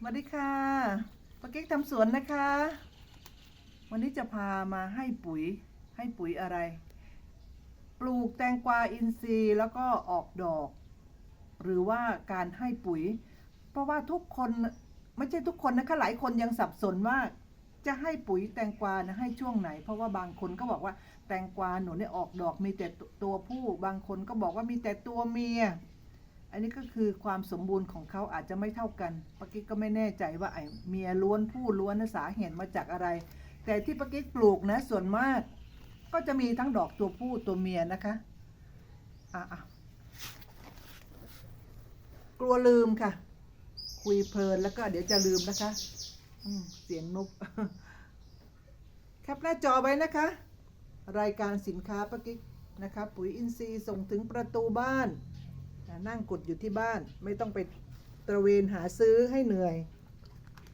สวัสดีค่ะปาเก๊กทำสวนนะคะ วันนี้จะพามาให้ปุ๋ย ให้ปุ๋ยอะไร ปลูกแตงกวาอินทรีย์แล้วก็ออกดอก หรือว่าการให้ปุ๋ย เพราะว่าทุกคนไม่ใช่ทุกคนนะคะหลายคนยังสับสนว่าจะให้ปุ๋ยแตงกวานะให้ช่วงไหน เพราะว่าบางคนก็บอกว่าแตงกวาหนูเนี่ยออกดอกมีแต่ตัวผู้ บางคนก็บอกว่ามีแต่ตัวเมีย อันนี้ก็คือความสมบูรณ์ของเขาอาจจะไม่เท่ากันปากิ๊กก็ไม่แน่ใจว่าไอ้เมียล้วนผู้ล้วนนะสาเหตุมาจากอะไร แต่ที่ปากิ๊กปลูกนะส่วนมาก ก็จะมีทั้งดอกตัวผู้ตัวเมียนะคะอะอะกลัวลืมค่ะ คุยเพลินแล้วก็เดี๋ยวจะลืมนะคะเสียงนกแคปหน้าจอไว้นะคะ รายการสินค้าปากิ๊กนะคะ ปุ๋ยอินทรีย์ส่งถึงประตูบ้าน นั่งกดอยู่ที่บ้าน ไม่ต้องไปตระเวนหาซื้อให้เหนื่อย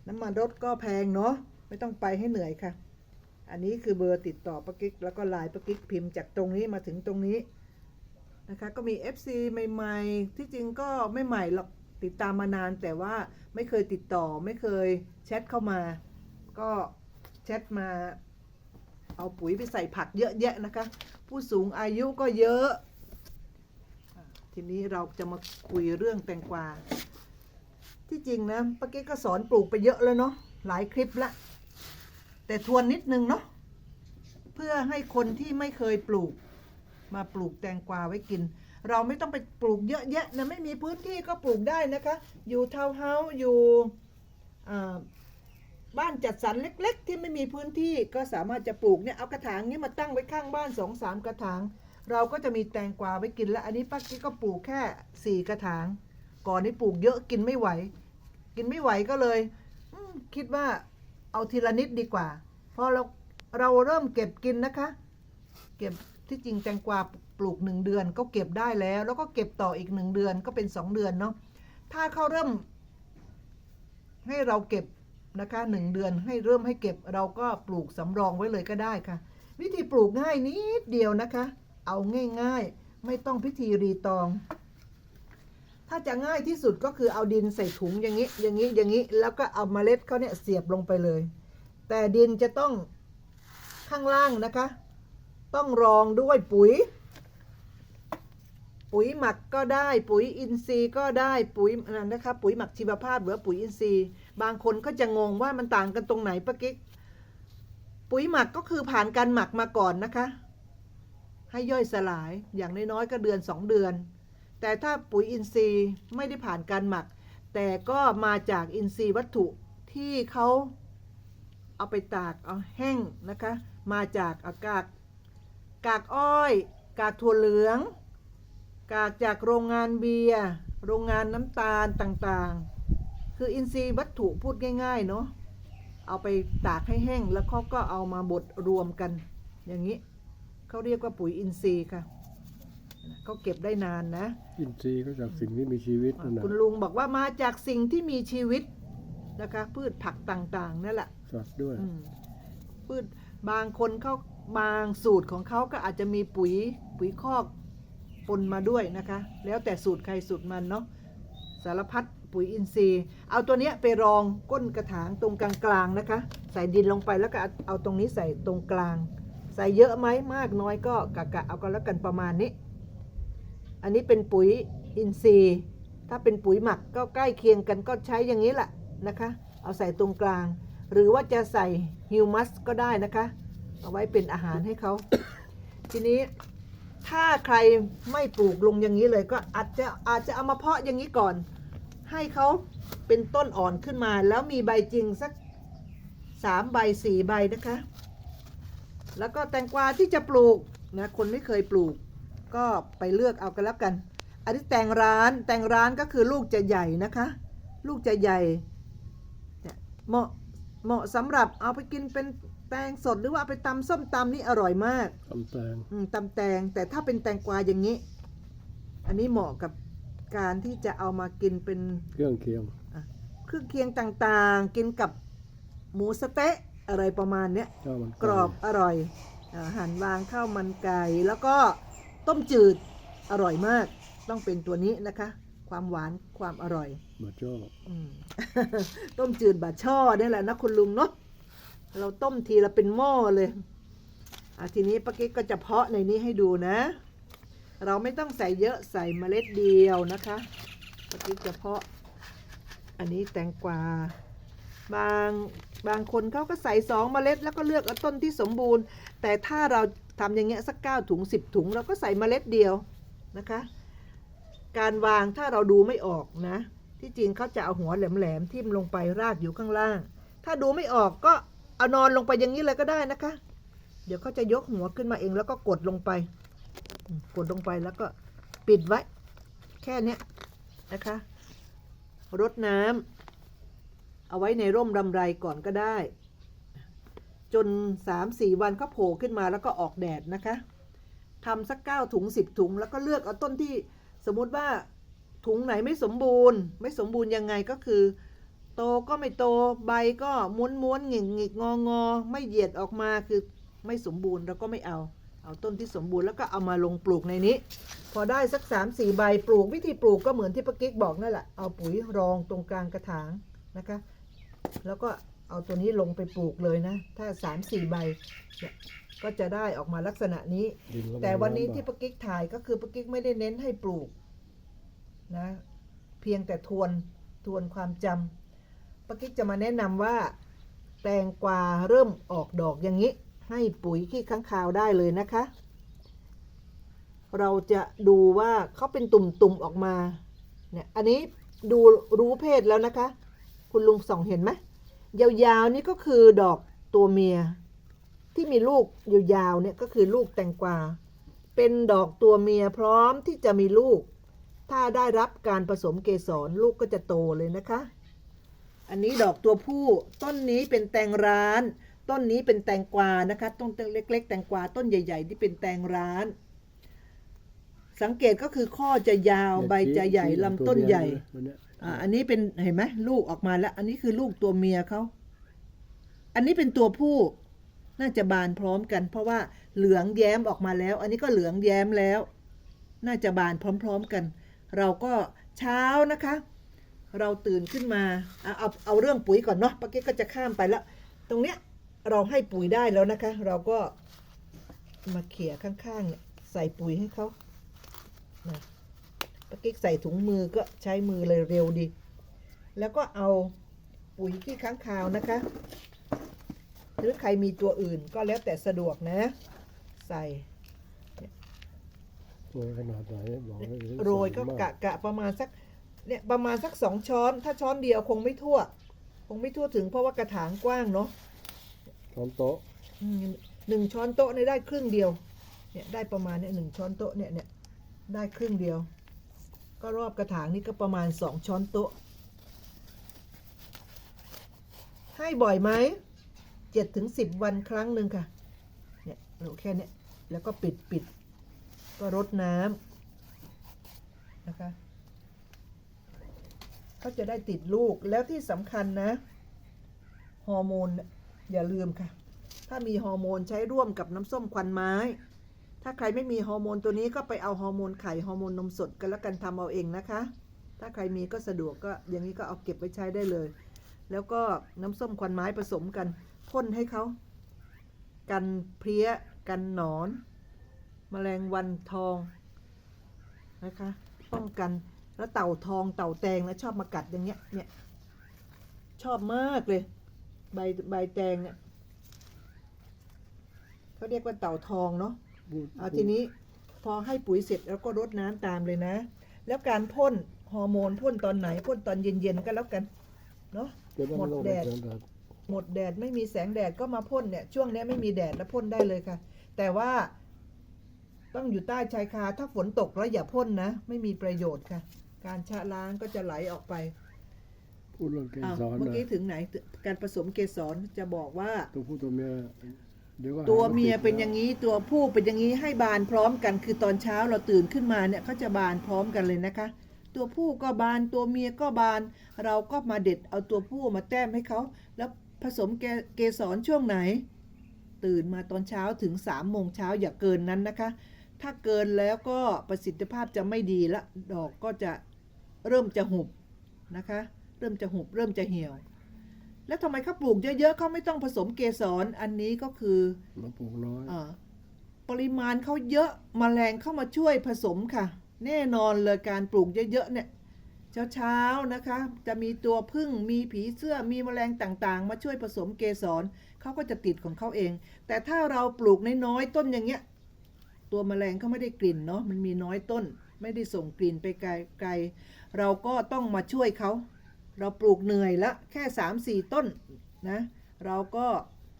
น้ำมันรถก็แพงเนาะไม่ต้องไปให้เหนื่อยค่ะ อันนี้คือเบอร์ติดต่อปะกิ๊กแล้วก็ไลน์ปะกิ๊กพิมพ์จากตรงนี้มาถึงตรงนี้นะคะก็มี FC ใหม่ ๆ ที่จริงก็ไม่ใหม่หรอกติดตามมานานแต่ว่าไม่เคยติดต่อไม่เคยแชทเข้ามา ก็แชทมาเอาปุ๋ยไปใส่ผักเยอะแยะนะคะ ผู้สูงอายุก็เยอะ ทีนี้เราจะมาคุยเรื่องแตงกวา ที่จริงนะป้าเก๊ก็สอนปลูกไปเยอะแล้วเนาะหลายคลิปละ แต่ทวนนิดนึงเนาะเพื่อให้คนที่ไม่เคยปลูก มาปลูกแตงกวาไว้กิน เราไม่ต้องไปปลูกเยอะแยะนะไม่มีพื้นที่ก็ปลูกได้นะคะ อยู่ทาวน์เฮาส์อยู่บ้านจัดสรรเล็ก ๆ ที่ไม่มีพื้นที่ก็สามารถจะปลูกเนี่ยเอากระถางนี้มาตั้งไว้ข้างบ้านสองสามกระถาง เราก็จะมีแตงกวาไว้กินแล้ว อันนี้ป้ากิ๊กก็ปลูกแค่สี่กระถาง ก่อนนี้ปลูกเยอะกินไม่ไหว กินไม่ไหวก็เลยคิดว่าเอาทีละนิดดีกว่าพอเราเราเริ่มเก็บกินนะคะ เก็บที่จริงแตงกวาปลูกหนึ่งเดือน ก็เก็บได้แล้ว แล้วก็เก็บต่ออีกหนึ่งเดือนก็เป็นสองเดือนเนาะถ้าเขาเริ่ม ให้เราเก็บนะคะหนึ่งเดือนให้เริ่มให้เก็บเราก็ปลูกสำรองไว้เลยก็ได้ค่ะ วิธีปลูกง่ายนิดเดียวนะคะ เอาง่ายๆ ไม่ต้องพิธีรีตอง ถ้าจะง่ายที่สุดก็คือเอาดินใส่ถุงอย่างนี้ อย่างนี้ อย่างนี้ แล้วก็เอาเมล็ดเขาเนี่ยเสียบลงไปเลย แต่ดินจะต้องข้างล่างนะคะ ต้องรองด้วยปุ๋ย ปุ๋ยหมักก็ได้ ปุ๋ยอินทรีย์ก็ได้ ปุ๋ยนั่นนะคะ ปุ๋ยหมักชีวภาพหรือปุ๋ยอินทรีย์ บางคนก็จะงงว่ามันต่างกันตรงไหนปะกิ๊ก ปุ๋ยหมักก็คือผ่านการหมักมาก่อนนะคะ ให้ย่อยสลายอย่างน้อยๆก็เดือนสองเดือน แต่ถ้าปุ๋ยอินทรีย์ไม่ได้ผ่านการหมัก แต่ก็มาจากอินทรีย์วัตถุที่เขาเอาไปตากเอาแห้งนะคะ มาจากอากาศกากอ้อย กากถั่วเหลือง กากจากโรงงานเบียร์โรงงานน้ำตาลต่างๆ คืออินทรีย์วัตถุพูดง่าย ๆ เนาะเอาไปตากให้แห้งแล้วเขาก็เอามาบดรวมกันอย่างนี้ เขาเรียกว่าปุ๋ยอินทรีย์ค่ะเขาเก็บได้นานนะ อินทรีย์ก็จากสิ่งที่มีชีวิตนั่นนะคุณลุงบอกว่ามาจากสิ่งที่มีชีวิตนะคะ พืชผักต่างๆนั่นแหละสัตว์ด้วยอืมพืชบางคนเขาบางสูตรของเขาก็อาจจะมีปุ๋ยปุ๋ยคอกปนมาด้วยนะคะ แล้วแต่สูตรใครสูตรมันเนาะสารพัดปุ๋ยอินทรีย์ เอาตัวเนี้ยไปรองก้นกระถางตรงกลางๆนะคะ ใส่ดินลงไปแล้วก็เอาเอาตรงนี้ใส่ตรงกลาง ใส่เยอะไหมมากน้อยก็กะกะเอากันแล้วกันประมาณนี้ อันนี้เป็นปุ๋ยอินทรีย์ ถ้าเป็นปุ๋ยหมักก็ใกล้เคียงกันก็ใช้อย่างนี้แหละนะคะ เอาใส่ตรงกลาง หรือว่าจะใส่ฮิวมัสก็ได้นะคะ เอาไว้เป็นอาหารให้เขา ทีนี้ถ้าใครไม่ปลูกลงอย่างนี้เลยก็อาจจะอาจจะเอามาเพาะอย่างนี้ก่อน ให้เขาเป็นต้นอ่อนขึ้นมา แล้วมีใบจริงสักสามใบสี่ใบนะคะ แล้วก็แตงกวาที่จะปลูกนะคนไม่เคยปลูก ก็ไปเลือกเอากันแล้วกัน อันนี้แตงร้านแตงร้านก็คือลูกจะใหญ่นะคะ ลูกจะใหญ่เนี่ยเหมาะเหมาะสำหรับเอาไปกินเป็นแตงสดหรือว่าเอาไปตำส้มตำนี่อร่อยมากตำแตงอืมตำแตงแต่ถ้าเป็นแตงกวาอย่างนี้ อันนี้เหมาะกับการที่จะเอามากินเป็นเครื่องเคียง เครื่องเคียงต่างๆ กินกับหมูสะเต๊ะ อะไรประมาณเนี้ยข้าวมันไกรอบอร่อยอาหารวางข้าวมันไก่แล้วก็ต้มจืดอร่อยมาก ต้องเป็นตัวนี้นะคะ ความหวานความอร่อยมาจ้ออืม ต้มจืดบะช่อนี่แหละนะคุณลุงเนาะเราต้มทีละเป็นหม้อเลยอะทีนี้ป้ากิ๊กก็จะเพาะในนี้ให้ดูนะ เราไม่ต้องใส่เยอะใส่เมล็ดเดียวนะคะป้ากิ๊กจะเพาะ อันนี้แตงกวาบาง บางคนเขาก็ใส่สองเมล็ดแล้วก็เลือกเอาต้นที่สมบูรณ์ แต่ถ้าเราทำอย่างเงี้ยสักเก้าถุงสิบถุง เราก็ใส่เมล็ดเดียวนะคะ การวางถ้าเราดูไม่ออกนะ ที่จริงเขาจะเอาหัวแหลมๆทิ่มลงไปรากอยู่ข้างล่าง ถ้าดูไม่ออกก็เอานอนลงไปอย่างนี้เลยก็ได้นะคะ เดี๋ยวเขาจะยกหัวขึ้นมาเองแล้วก็กดลงไป กดลงไปแล้วก็ปิดไว้ แค่นี้นะคะรดน้ำ เอาไว้ในร่มรำไรก่อนก็ได้ จนสามสี่วันเขาโผล่ขึ้นมาแล้วก็ออกแดดนะคะทำสักเก้าถุงสิบถุง แล้วก็เลือกเอาต้นที่สมมุติว่าถุงไหนไม่สมบูรณ์ ไม่สมบูรณ์ยังไงก็คือ โตก็ไม่โตใบก็ม้วนม้วนหงิกหงิกงองอไม่เหยียดออกมาคือไม่สมบูรณ์เราก็ไม่เอา เอาต้นที่สมบูรณ์แล้วก็เอามาลงปลูกในนี้ พอได้สักสามสี่ใบปลูกวิธีปลูกก็เหมือนที่ป้ากิ๊กบอกนั่นแหละเอาปุ๋ยรองตรงกลางกระถางนะคะ แล้วก็เอาตัวนี้ลงไปปลูกเลยนะ ถ้าสามสี่ใบเนี่ยก็จะได้ออกมาลักษณะนี้ ดิก็แต่วันนี้ำที่ป้ากิ๊กถ่ายก็คือป้ากิ๊กไม่ได้เน้นให้ปลูกนะ เพียงแต่ทวนทวนความจำป้ากิ๊กจะมาแนะนำว่า แตงกวาเริ่มออกดอกอย่างนี้ ให้ปุ๋ยขี้ค้างคาวได้เลยนะคะ เราจะดูว่าเขาเป็นตุ่มๆออกมาเนี่ยอันนี้ดูรู้เพศแล้วนะคะ คุณลุงส่องเห็นไหมยาวๆนี่ก็คือดอกตัวเมีย ที่มีลูกยาวๆเนี่ยก็คือลูกแตงกวา เป็นดอกตัวเมียพร้อมที่จะมีลูก ถ้าได้รับการผสมเกสรลูกก็จะโตเลยนะคะ อันนี้ดอกตัวผู้ต้นนี้เป็นแตงร้าน ต้นนี้เป็นแตงกวานะคะต้นเล็ก ๆ แตงกวาต้นใหญ่ ๆ ที่เป็นแตงร้าน สังเกตก็คือข้อจะยาวใบจะใหญ่ลำต้นใหญ่ อ่าอันนี้เป็นเห็นไหมลูกออกมาแล้ว อันนี้คือลูกตัวเมียเขาอันนี้เป็นตัวผู้ น่าจะบานพร้อมกัน เพราะว่าเหลืองแย้มออกมาแล้ว อันนี้ก็เหลืองแย้มแล้ว น่าจะบานพร้อม ๆกัน เราก็เช้านะคะ เราตื่นขึ้นมาเอาเอาเอาเรื่องปุ๋ยก่อนเนาะปาเก๊ก็จะข้ามไปแล้ว ตรงเนี้ยเราให้ปุ๋ยได้แล้วนะคะ เราก็มาเขี่ยข้างๆเนี่ยใส่ปุ๋ยให้เขานะ ก๊กใส่ถุงมือก็ใช้มือเลยเร็วดี แล้วก็เอาปุ๋ยขี้ค้างคาวนะคะ หรือใครมีตัวอื่นก็แล้วแต่สะดวกนะ ใส่โรยขนาดไหนบอกให้ได้โรยก็ใส่มากะกะประมาณสักเนี่ยประมาณสักสองช้อน ถ้าช้อนเดียวคงไม่ทั่ว คงไม่ทั่วถึงเพราะว่ากระถางกว้างเนาะช้อนโต๊ะอืมหนึ่งช้อนโต๊ะเนี่ยได้ครึ่งเดียวเนี่ยได้ประมาณเนี่ยหนึ่งช้อนโต๊ะเนี่ยเนี่ยได้ครึ่งเดียว ก็รอบกระถางนี่ก็ประมาณสองช้อนโต๊ะ ให้บ่อยไหมเจ็ดถึงสิบวันครั้งหนึ่งค่ะ เนี่ยเราแค่นี้แล้วก็ปิดปิด ก็รดน้ำนะคะก็จะได้ติดลูกแล้วที่สำคัญนะ ฮอร์โมน อย่าลืมค่ะ ถ้ามีฮอร์โมนใช้ร่วมกับน้ำส้มควันไม้ ถ้าใครไม่มีฮอร์โมนตัวนี้ก็ไปเอาฮอร์โมนไข่ฮอร์โมนนมสดกันแล้วกันทำเอาเองนะคะ ถ้าใครมีก็สะดวกก็อย่างนี้ก็เอาเก็บไว้ใช้ได้เลย แล้วก็น้ำส้มควันไม้ผสมกันพ่นให้เขากันเพลี้ยกันหนอนแมลงวันทองนะคะป้องกันแล้วเต่าทองเต่าแตงนะชอบมากัดอย่างเงี้ยเนี่ยชอบมากเลย ใบใบแตงเนี่ยเขาเรียกว่าเต่าทองเนาะ เอาทีนี้พอให้ปุ๋ยเสร็จแล้วก็รดน้ำตามเลยนะ แล้วการพ่นฮอร์โมนพ่นตอนไหนพ่นตอนเย็นๆก็แล้วกันเนาะจะได้หมไม่ดต้องแดไปดเสียแดดหมดแดดไม่มีแสงแดดก็มาพ่นเนี่ยช่วงเนี้ยไม่มีแดดแล้วพ่นได้เลยค่ะ แต่ว่าต้องอยู่ใต้ชายคาถ้าฝนตกแล้วอย่าพ่นนะ ไม่มีประโยชน์ค่ะ การชะล้างก็จะไหลออกไปพูดเรื่องเกอ้าวสรเมื่อนะกี้ถึงไหนการผสมเกสรจะบอกว่าตัวผู้ตัวเมียเดี๋ยวก็หาตัวเมียติดเป็นอย่างนี้ตัวผู้เป็นอย่างนี้ให้บานพร้อมกัน คือตอนเช้าเราตื่นขึ้นมาเนี่ยเขาจะบานพร้อมกันเลยนะคะ ตัวผู้ก็บานตัวเมียก็บาน เราก็มาเด็ดเอาตัวผู้มาแต้มให้เขาแล้วผสมเกเกสรช่วงไหน ตื่นมาตอนเช้าถึง3ามโมงเช้าอย่าเกินนั้นนะคะ ถ้าเกินแล้วก็ประสิทธิภาพจะไม่ดีละดอกก็จะเริ่มจะหุบนะคะ เริ่มจะหุบเริ่มจะเหี่ยว แล้วทำไมเขาปลูกเยอะๆเขาไม่ต้องผสมเกสรอันนี้ก็คือมาปลูกน้อย อาปริมาณเขาเยอะมแมลงเข้ามาช่วยผสมค่ะ แน่นอนเลยการปลูกเยอะๆเนี่ยเช้าๆนะคะ จะมีตัวพึ่งมีผีเสื้อมีแมลงต่างๆ มาช่วยผสมเกสรเขาก็จะติดของเขาเอง แต่ถ้าเราปลูกน้อยๆต้นอย่างเงี้ย ตัวแมลงเขาไม่ได้กลิ่นเนาะมันมีน้อยต้น ไม่ได้ส่งกลิ่นไปไกลไกลเราก็ต้องมาช่วยเขา เราปลูกเหนื่อยละแค่สามสี่ต้นนะเราก็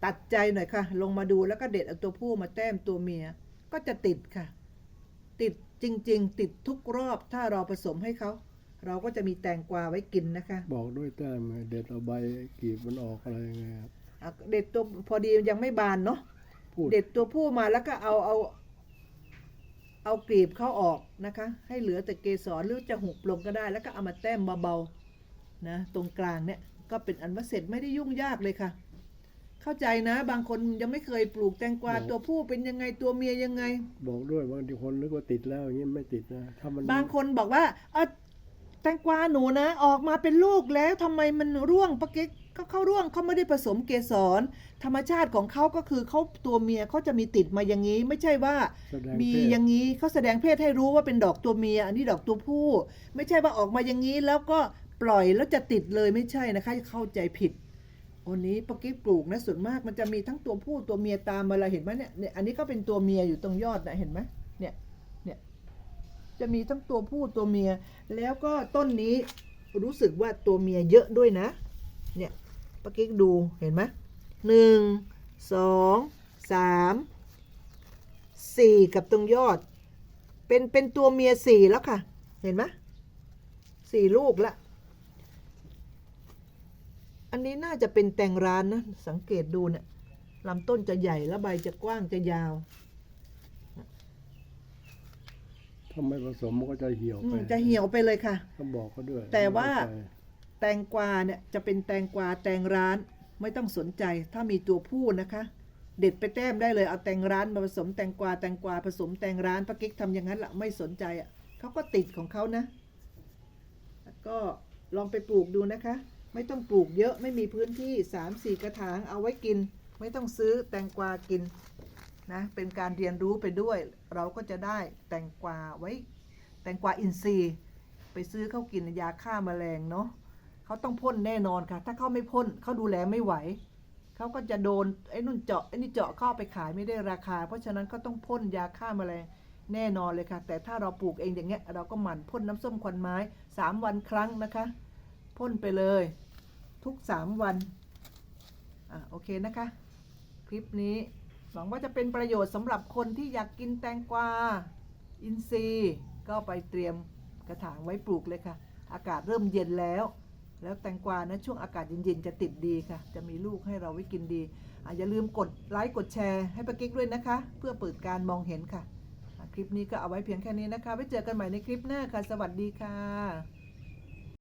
ตัดใจหน่อยค่ะ ลงมาดูแล้วก็เด็ดเอาตัวผู้มาแต้มตัวเมีย ก็จะติดค่ะ ติดจริง ๆ ติดทุกรอบถ้าเราผสมให้เขาเราก็จะมีแตงกวาไว้กินนะคะ บอกด้วยแต้มไงเด็ดเอาใบกรีบมันออกอะไรยังไงครับอะเด็ดตัวพอดียังไม่บานเนาะพูดเด็ดตัวผู้มาแล้วก็เอาเอา เอากลีบเขาออกนะคะ ให้เหลือแต่เกสรหรือจะหุบลงก็ได้ แล้วก็เอามาแต้มเบาๆ นะตรงกลางเนี่ยก็เป็นอันว่าเสร็จไม่ได้ยุ่งยากเลยค่ะ เข้าใจนะ บางคนยังไม่เคยปลูกแตงกวาตัวผู้เป็นยังไงตัวเมียยังไง บอกด้วยบางทีคนนึกว่าติดแล้วอย่างนี้ไม่ติดนะถ้ามันบางคนบอกว่าเออแตงกวาหนูนะ ออกมาเป็นลูกแล้วทำไมมันร่วงปะเก๊กก็เขาร่วงเขาไม่ได้ผสมเกสร ธรรมชาติของเขาก็คือเขาตัวเมียเขาจะมีติดมาอย่างนี้ ไม่ใช่ว่า แสดงมีเพศอย่างนี้เขาแสดงเพศให้รู้ว่าเป็นดอกตัวเมีย อันนี้ดอกตัวผู้ ไม่ใช่ว่าออกมาอย่างนี้แล้วก็ ปล่อยแล้วจะติดเลยไม่ใช่นะคะเข้าใจผิดวันนี้ปกิ๊กปลูกนะส่วนมากมันจะมีทั้งตัวผู้ตัวเมียตามมาเราเห็นไหมเนี่ยเนี่ยอันนี้ก็เป็นตัวเมียอยู่ตรงยอดนะเห็นไหมเนี่ยเนี่ยจะมีทั้งตัวผู้ตัวเมีย แล้วก็ต้นนี้รู้สึกว่าตัวเมียเยอะด้วยนะ เนี่ยปกิ๊กดูเห็นไหมหนึ่งสองสามสี่กับตรงยอด เป็นเป็นตัวเมียสี่แล้วค่ะ เห็นไหมสี่ลูกละ อันนี้น่าจะเป็นแตงร้านนะ สังเกตดูเนี่ยลำต้นจะใหญ่แล้วใบจะกว้างจะยาวถ้าไม่ผสมมันก็จะเหี่ยวอืไปมจะเหี่ยวไปเลยค่ะ ต้องบอกเขาด้วยแต่ว่าไม่เข้ใจแตงกวาเนี่ยจะเป็นแตงกวาแตงร้านไม่ต้องสนใจถ้ามีตัวผู้นะคะ เด็ดไปแต้มได้เลยเอาแตงร้านมาผสมแตงกวาแตงกวาผสมแตงร้านป้ากิ๊กทำอย่างนั้นละไม่สนใจอะเขาก็ติดของเขานะแล้วก็ลองไปปลูกดูนะคะ ไม่ต้องปลูกเยอะไม่มีพื้นที่สามสี่กระถางเอาไว้กิน ไม่ต้องซื้อแตงกวากินนะเป็นการเรียนรู้ไปด้วย เราก็จะได้แตงกวาไว้ แตงกวาอินทรีย์ ไปซื้อเขากินยาฆ่าแมลงเนาะเขาต้องพ่นแน่นอนค่ะ ถ้าเขาไม่พ่นเขาดูแลไม่ไหวเขาก็จะโดนไอ้นุ่นเจาะไอ้นี่เจาะเข้าเอไปขายไม่ได้ราคา เพราะฉะนั้นก็ต้องพ่นยาฆ่าแมลงแน่นอนเลยค่ะ แต่ถ้าเราปลูกเองอย่างเงี้ยเราก็หมั่นพ่นน้ำส้มควันไม้สามวันครั้งนะคะ พ่นไปเลย ทุกสามวันอะโอเคนะคะ คลิปนี้หวังว่าจะเป็นประโยชน์สำหรับคนที่อยากกินแตงกวาอินทรีย์ก็ไปเตรียมกระถางไว้ปลูกเลยค่ะ อากาศเริ่มเย็นแล้ว แล้วแตงกวานะช่วงอากาศเย็นๆจะติดดีค่ะ จะมีลูกให้เราไว้กินดีออย่าลืมกดไลค์กดแชร์ให้ป้ากิ๊กด้วยนะคะ เพื่อเปิดการมองเห็นค่ะ คลิปนี้ก็เอาไว้เพียงแค่นี้นะคะไว้เจอกันใหม่ในคลิปหน้าค่ะ สวัสดีค่ะ